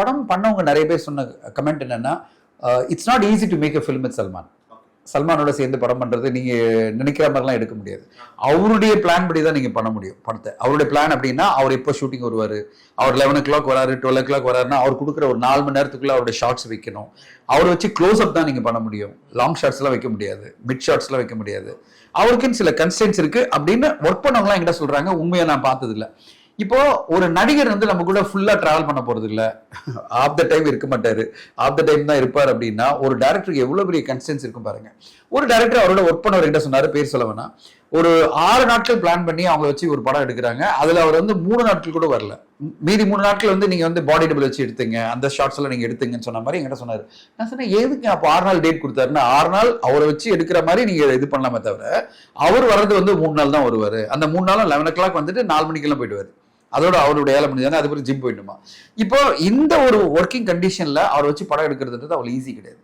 படம் பண்ணவங்க நிறைய பேர் சொன்ன கமெண்ட் என்னன்னா it's not easy to make a film with Salman சல்மானோட சேர்ந்து படம் பண்ணுறது நீங்கள் நினைக்கிற மாதிரிலாம் எடுக்க முடியாது. அவருடைய பிளான் படி தான் நீங்கள் பண்ண முடியும் படத்தை. அவருடைய பிளான் அப்படின்னா அவர் எப்போ ஷூட்டிங் வருவார் அவர் லெவன் ஓ கிளாக் வராரு டுவெல் ஓ கிளாக் வராருன்னா அவர் கொடுக்குற ஒரு நாலு மணி நேரத்துக்குள்ள அவருடைய ஷார்ட்ஸ் வைக்கணும். அவரை வச்சு க்ளோஸ் அப் தான் நீங்கள் பண்ண முடியும். லாங் ஷார்ட்ஸ்லாம் வைக்க முடியாது மிட் ஷார்ட்ஸ்லாம் வைக்க முடியாது. அவருக்குன்னு சில கன்ஸ்டன்ஸ் இருக்குது அப்படின்னு ஒர்க் பண்ணவங்களாம் என்கிட்ட சொல்கிறாங்க உண்மையை நான் பார்த்ததில்ல. இப்போ ஒரு நடிகர் வந்து நம்ம கூட ஃபுல்லா டிராவல் பண்ண போறது இல்ல ஆஃப் த டைம் இருக்க மாட்டாரு. ஆஃப் த டைம் தான் இருப்பார் அப்படின்னா ஒரு டேரக்டருக்கு எவ்வளவு பெரிய கன்ஸ்டன்ஸ் இருக்கும் பாருங்க. ஒரு டேரக்டர் அவரோட ஒர்க் பண்ணவர் கிட்ட சொன்னாரு? பேர் சொல்ல வேணாம். ஒரு ஆறு நாட்கள் பிளான் பண்ணி அவங்கள வச்சு ஒரு படம் எடுக்கிறாங்க. அதுல அவர் வந்து மூணு நாட்கள் கூட வரல. மீதி மூணு நாட்கள் வந்து நீங்க வந்து பாடி டபுள் வச்சு எடுத்துங்க. அந்த ஷார்ட்ஸ் எல்லாம் நீங்க எடுத்துங்கன்னு சொன்ன மாதிரி என்கிட்ட சொன்னாரு. நான் சொன்னேன் எதுக்கு அப்போ ஆறு நாள் டேட் கொடுத்தாருன்னா ஆறு நாள் அவரை வச்சு எடுக்கிற மாதிரி நீங்க இது பண்ணலாமே தவிர அவர் வர்றது வந்து மூணு நாள் தான் வருவாரு. அந்த மூணு நாளும் லெவன் ஓ கிளாக் வந்துட்டு நாலு மணிக்கெல்லாம் போயிடுவாரு. அதோட அவருடைய வேலை முடிஞ்சாங்க அதுக்கப்புறம் ஜிம் போயிட்டுமா இப்போ இந்த ஒரு ஒர்க்கிங் கண்டிஷன்ல அவரை வச்சு படம் எடுக்கிறதுன்றது அவ்வளவு ஈஸி கிடையாது.